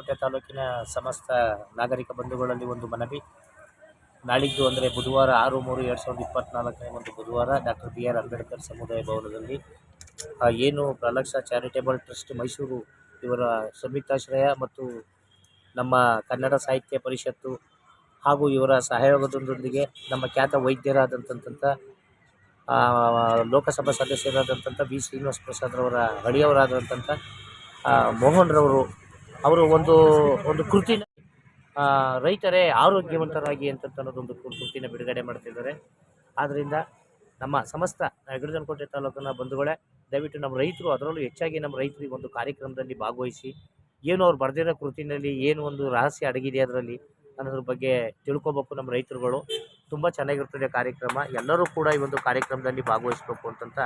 ಯಗಡನಕೋಟೆ ತಾಲೂಕಿನ ಸಮಸ್ತ ನಾಗರಿಕ ಬಂಧುಗಳಲ್ಲಿ ಒಂದು ಮನವಿ. ನಾಳಿದ್ದು ಅಂದರೆ ಬುಧವಾರ ಆರು ಮೂರು ಎರಡು ಸಾವಿರದ ಇಪ್ಪತ್ತ್ನಾಲ್ಕನೇ ಒಂದು ಬುಧವಾರ ಡಾಕ್ಟರ್ ಬಿ ಆರ್ ಅಂಬೇಡ್ಕರ್ ಸಮುದಾಯ ಭವನದಲ್ಲಿ ಏನು ಪ್ರಲಕ್ಷ ಚಾರಿಟೇಬಲ್ ಟ್ರಸ್ಟ್ ಮೈಸೂರು ಇವರ ಸಂಯುಕ್ತಾಶ್ರಯ ಮತ್ತು ನಮ್ಮ ಕನ್ನಡ ಸಾಹಿತ್ಯ ಪರಿಷತ್ತು ಹಾಗೂ ಇವರ ಸಹಯೋಗದೊಂದಿಗೆ ನಮ್ಮ ಖ್ಯಾತ ವೈದ್ಯರಾದಂಥ ಆ, ಲೋಕಸಭಾ ಸದಸ್ಯರಾದಂಥ ವಿ ಶ್ರೀನಿವಾಸ ಪ್ರಸಾದ್ರವರ ಹಳಿಯವರಾದಂಥ ಮೋಹನ್ರವರು ಮೋಹನ್ ರವರು ಅವರು ಒಂದು ಒಂದು ಕೃತಿನ ರೈತರೇ ಆರೋಗ್ಯವಂತರಾಗಿ ಅಂತಕ್ಕಂಥದ್ದೊಂದು ಕೃತಿನ ಬಿಡುಗಡೆ ಮಾಡ್ತಿದ್ದಾರೆ. ಆದ್ದರಿಂದ ನಮ್ಮ ಸಮಸ್ತ ಗಿಡಜನಕೋಟೆ ತಾಲೂಕಿನ ಬಂಧುಗಳೇ, ದಯವಿಟ್ಟು ನಮ್ಮ ರೈತರು ಅದರಲ್ಲೂ ಹೆಚ್ಚಾಗಿ ನಮ್ಮ ರೈತರಿಗೆ ಒಂದು ಕಾರ್ಯಕ್ರಮದಲ್ಲಿ ಭಾಗವಹಿಸಿ, ಏನು ಅವ್ರು ಬರೆದಿರೋ ಕೃತಿನಲ್ಲಿ ಏನು ಒಂದು ರಹಸ್ಯ ಅಡಗಿದೆ ಅದರಲ್ಲಿ ಅನ್ನೋದ್ರ ಬಗ್ಗೆ ತಿಳ್ಕೊಬೇಕು ನಮ್ಮ ರೈತರುಗಳು. ತುಂಬ ಚೆನ್ನಾಗಿರ್ತದೆ ಕಾರ್ಯಕ್ರಮ. ಎಲ್ಲರೂ ಕೂಡ ಈ ಒಂದು ಕಾರ್ಯಕ್ರಮದಲ್ಲಿ ಭಾಗವಹಿಸಬೇಕು ಅಂತಂತ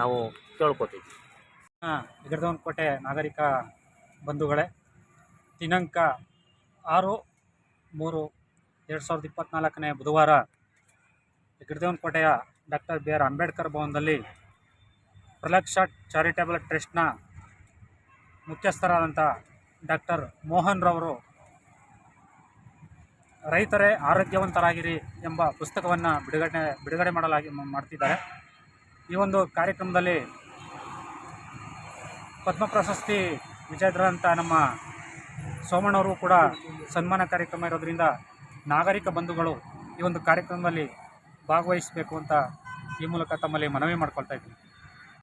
ನಾವು ಕೇಳ್ಕೊತೀವಿ ಕೋಟೆ ನಾಗರಿಕ ಬಂಧುಗಳೇ ದಿನಾಂಕ ಆರು ಮೂರು ಎರಡು ಸಾವಿರದ ಇಪ್ಪತ್ತ್ನಾಲ್ಕನೇ ಬುಧವಾರ ಕೋಟೆಯ ಡಾಕ್ಟರ್ ಬಿ ಆರ್ ಅಂಬೇಡ್ಕರ್ ಭವನದಲ್ಲಿ ಪ್ರಲಕ್ಷ ಚಾರಿಟೇಬಲ್ ಟ್ರಸ್ಟ್ನ ಮುಖ್ಯಸ್ಥರಾದಂಥ ಡಾಕ್ಟರ್ ಮೋಹನ್ ರವರು ರೈತರೇ ಆರೋಗ್ಯವಂತರಾಗಿರಿ ಎಂಬ ಪುಸ್ತಕವನ್ನು ಬಿಡುಗಡೆ ಬಿಡುಗಡೆ ಮಾಡಲಾಗಿ ಮಾಡ್ತಿದ್ದಾರೆ. ಈ ಒಂದು ಕಾರ್ಯಕ್ರಮದಲ್ಲಿ ಪದ್ಮ ಪ್ರಶಸ್ತಿ ವಿಜೇತರಾದಂಥ ನಮ್ಮ ಸೋಮಣ್ಣವರು ಕೂಡ ಸನ್ಮಾನ ಕಾರ್ಯಕ್ರಮ ಇರೋದರಿಂದ ನಾಗರಿಕ ಬಂಧುಗಳು ಈ ಒಂದು ಕಾರ್ಯಕ್ರಮದಲ್ಲಿ ಭಾಗವಹಿಸಬೇಕು ಅಂತ ಈ ಮೂಲಕ ತಮ್ಮಲ್ಲಿ ಮನವಿ ಮಾಡ್ಕೊಳ್ತಾ ಇದ್ದೀನಿ.